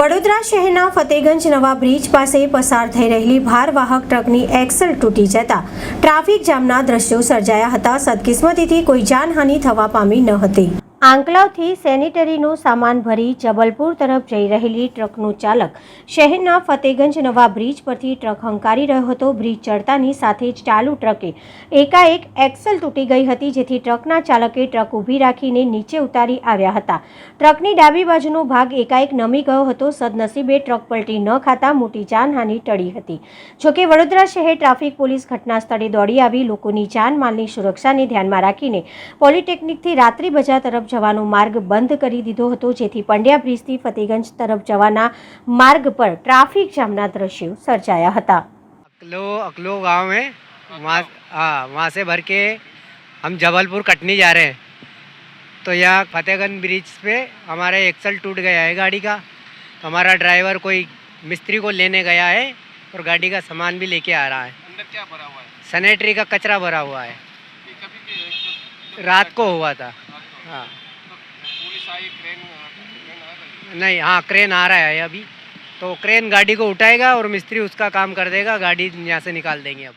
વડોદરા શહેરના ફતેગંજ નવા બ્રિજ પાસે પસાર થઈ રહેલી ભારવાહક ટ્રકની એક્સલ તૂટી જતા ટ્રાફિક જામના દ્રશ્યો સર્જાયા હતા. સદકિસ્મતીથી કોઈ જાનહાનિ થવા પામી ન હતી. આંકલાવથી સેનિટરીનો સામાન ભરી જબલપુર તરફ જઈ રહેલી ટ્રકનો ચાલક શહેરના ફતેગંજ નવા બ્રિજ પરથી ટ્રક હંકારી રહ્યો હતો. બ્રિજ ચડતાની સાથે જ ચાલુ ટ્રકે એકાએક એક્સલ તૂટી ગઈ હતી, જેથી ટ્રકના ચાલકે ટ્રક ઊભી રાખીને નીચે ઉતારી આવ્યા હતા. ટ્રકની ડાબી બાજુનો ભાગ એકાએક નમી ગયો હતો. સદનસીબે ટ્રક પલટી ન ખાતા મોટી જાનહાનિ ટળી હતી. જોકે વડોદરા શહેર ટ્રાફિક પોલીસ ઘટના સ્થળે દોડી આવી. લોકોની જાનમાલની સુરક્ષાને ધ્યાનમાં રાખીને પોલિટેકનિકથી રાત્રિ બજાર તરફ જવાનો માર્ગ બંધ કરી દીધો હતો જેથી પંડ્યા બ્રિજથી ફતેગંજ તરફ જવાના માર્ગ પર ટ્રાફિક જામના દ્રશ્યો સર્જાયા હતા अकलो अकलो गांव है वहाँ हाँ वहाँ से भर के हम जबलपुर कटनी जा रहे हैं तो यहाँ फतेहगंज ब्रिज पे हमारा एक्सल टूट गया है गाड़ी का तो हमारा ड्राइवर कोई मिस्त्री को लेने गया है और गाड़ी का सामान भी लेके आ रहा है अंदर क्या भरा हुआ है सैनिटरी का कचरा भरा हुआ है ये कभी भी कब- रात को हुआ था रात को? हाँ नहीं हाँ क्रेन आ रहा है अभी तो क्रेन गाड़ी को उठाएगा और मिस्त्री उसका काम कर देगा गाड़ी यहाँ से निकाल देंगे अब